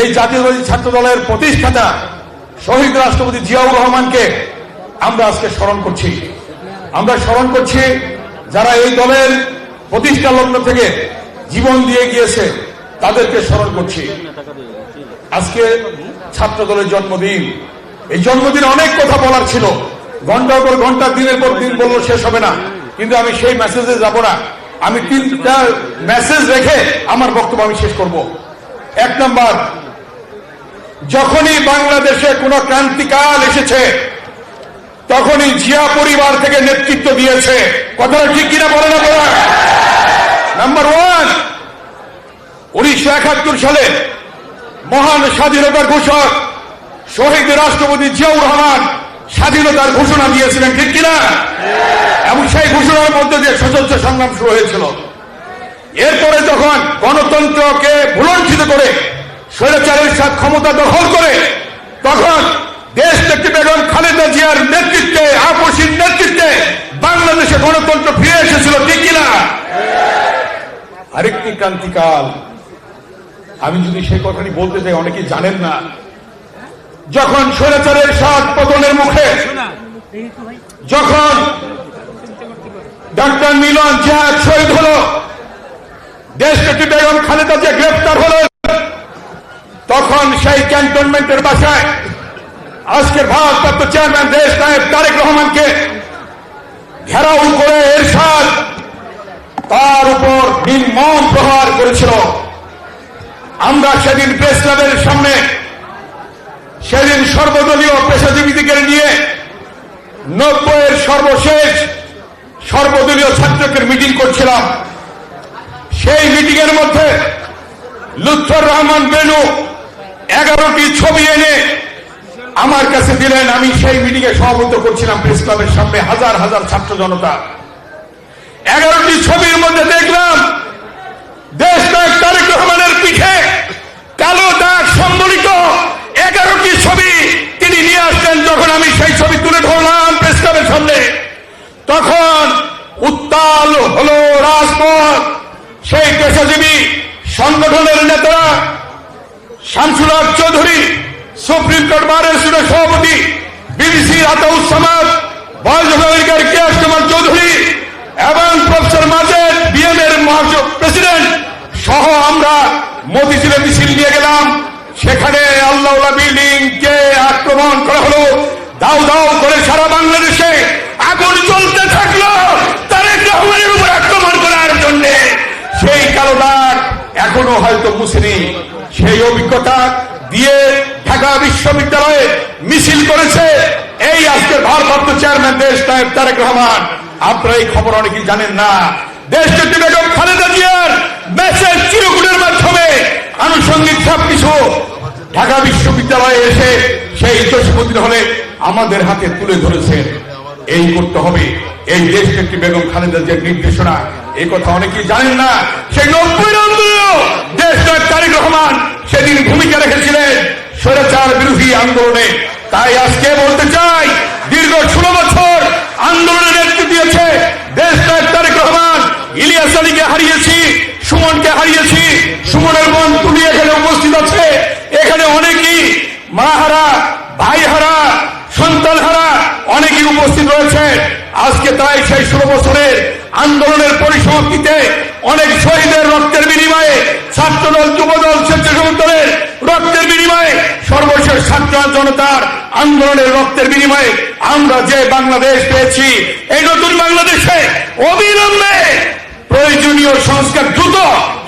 এই জাতীয়বাদী ছাত্র দলের প্রতিষ্ঠাতা শহীদ রাষ্ট্রপতি জিয়াউর রহমানকে আমরা আজকে স্মরণ করছি। আমরা স্মরণ করছি যারা এই দলের প্রতিষ্ঠা লগ্ন থেকে জীবন দিয়ে গিয়েছে, তাদেরকে স্মরণ করছি। আজকে ছাত্র দলের জন্মদিন। এই জন্মদিনে অনেক কথা বলার ছিল। ঘণ্টার পর ঘণ্টা, দিনের পর দিন বলল, শেষ হবে না। কিন্তু আমি সেই মেসেজে যাব না। আমি তিনটা মেসেজ রেখে আমার বক্তব্য আমি শেষ করব। এক নম্বর যখনই বাংলাদেশে কোনো ক্রান্তিকাল এসেছে, তখনই জিয়া পরিবার থেকে নেতৃত্ব দিয়েছে। কথাটা ঠিক কিনা বলে না বলা? নাম্বার ওয়ান উনিশশো একাত্তর সালে মহান স্বাধীনতার ঘোষক শহীদ রাষ্ট্রপতি জিয়াউর রহমান স্বাধীনতার ঘোষণা দিয়েছিলেন, ঠিক কিনা? এবং সেই ঘোষণার মধ্যে দিয়ে সশস্ত্র সংগ্রাম শুরু হয়েছিল। এরপরে যখন গণতন্ত্রকে ভুলঞ্চিত করে স্বৈরাচারের সাথে ক্ষমতা দখল করে তখন দেশ নেত্রী বেগম খালেদা জিয়ার নেতৃত্বে, আপসীর নেতৃত্বে বাংলাদেশে গণতন্ত্র ফিরে এসেছিল, ঠিক কিনা? আরেকটি ক্রান্তিকাল। আমি যদি সেই কথাটি বলতে চাই অনেকেই জানেন না। যখন স্বৈরাচারের সাত পতনের মুখে, যখন ডক্টর মিলন জিহাদ শহীদ হল দেশনেত্রী বেগম খালেদা যে গ্রেফতার হল তখন সেই ক্যান্টনমেন্টের বাসায় আজকের ভারপ্রাপ্ত চেয়ারম্যান, দেশ নায়ক তারেক রহমানকে ঘেরাও করে এরশাদ, তার উপর নির্মম প্রহার করেছিল। আমরা সেদিন প্রেস ক্লাবের সামনে সেদিন সর্বদলীয় পেশাজীবীদের নিয়ে নব্বইয়ের সর্বশেষ সর্বদলীয় ছাত্রকের মিটিং করছিলাম। সেই মিটিং এর মধ্যে লুৎফর রহমান বেনু এগারোটি ছবি এনে আমার কাছে দিলেন, আমি সেই মিটিং এ সভাপতিত্ব করছিলাম প্রেস ক্লাবের সামনে, হাজার হাজার ছাত্র জনতা। এগারোটি ছবির মধ্যে দেখলাম, দেশ নায়ক তারেক রহমানের পিঠে কালো দাগ সম্বলিত এগারোটি ছবি তিনি নিয়ে আসলেন। যখন আমি সেই ছবি তুলে ধরলাম প্রেস ক্লাবের সামনে, তখন উত্তাল হলো রাজপথ। সেই পেশাজীবী সংগঠনের নেতারা শামসুল চৌধুরী, সুপ্রিম কোর্ট বারের সুরের সভাপতি বিবিসি আতাউসামাদ ভয়েস আমেরিকার কেয়াস কুমার চৌধুরী, এবং প্রফেসর মাজেদ বিএম এর প্রেসিডেন্ট সহ আমরা মতিঝিলে মিছিল নিয়ে গেলাম। সেখানে আল্লাহ বিল্ডিং কে আক্রমণ করা হলো। দাও দাও করে সারা বাংলাদেশে আগুন চলতে থাকল। তারেক রহমানের উপর আক্রমণ করার জন্য। সেই কালো দাগ এখনও হয়তো মুসেনি সেই অভিজ্ঞতা দিয়ে ঢাকা বিশ্ববিদ্যালয়ে মিছিল করেছে। এই আজকের ভারপ্রাপ্ত চেয়ারম্যান দেশ নায়ক তারেক রহমান। আপনারা এই খবর অনেকেই জানেন না। দেশ নেত্রী বেগম খালেদা জিয়ার মেসেজ চিরকুটের মাধ্যমে আনুষঙ্গিক সবকিছু ঢাকা বিশ্ববিদ্যালয়ে এসে সেই দোষপতি হলে আমাদের হাতে তুলে ধরেছেন। এই করতে হবে। এই দেশ নেত্রী বেগম খালেদা জিয়ার নির্দেশনা এই কথা অনেকেই জানেন না। সেই নব্বই আন্দোলন দেশ নায়ক তারেক রহমান সেদিন ভূমিকা রেখেছিলেন স্বৈরাচার বিরোধী আন্দোলনে। তাই আজকে বলতে চাই, দীর্ঘ ষোলো বছর আন্দোলনের নেতৃত্ব দিয়েছে দেশ তারেক রহমান। ইলিয়াস আলীকে হারিয়েছি, সুমনকে হারিয়েছি, সুমনের মন তুমি এখানে উপস্থিত আছে। এখানে অনেকেই মাহারা, ভাইহারা সন্তান হারা অনেকেই উপস্থিত রয়েছে। আজকে তাই সেই ষোলো বছরের আন্দোলনের পরিসমাপ্তিতে অনেক শহীদের রক্তের বিনিময়ে ছাত্রদল, যুবদল, স্বেচ্ছাসেবক দলের রক্তের বিনিময়ে সর্বশেষ ছাত্র জনতার আন্দোলনের রক্তের বিনিময়ে আমরা যে বাংলাদেশ পেয়েছি, এই নতুন বাংলাদেশে অবিলম্বে প্রয়োজনীয় সংস্কার দ্রুত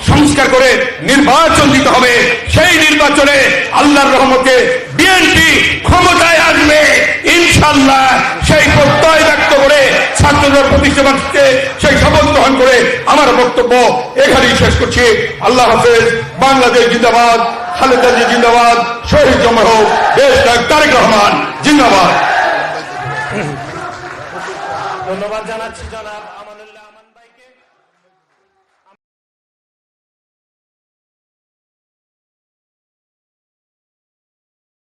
সংস্কার করে নির্বাচন দিতে হবে। সেই নির্বাচনে আল্লাহর রহমতে বিএনপি ক্ষমতায় আসবে ইনশাল্লাহ সেই প্রত্যয় ব্যক্ত করে, ছাত্রদের প্রতিষ্ঠানকে সেই শপথ গ্রহণ করে আমার বক্তব্য এখানেই শেষ করছি। আল্লাহ হাফেজ, বাংলাদেশ জিন্দাবাদ। খালেদা জি জিন্দাবাদ শহীদ জমর হোক দেশ তারেক রহমান জিন্দাবাদ। ধন্যবাদ জানাচ্ছি জনাব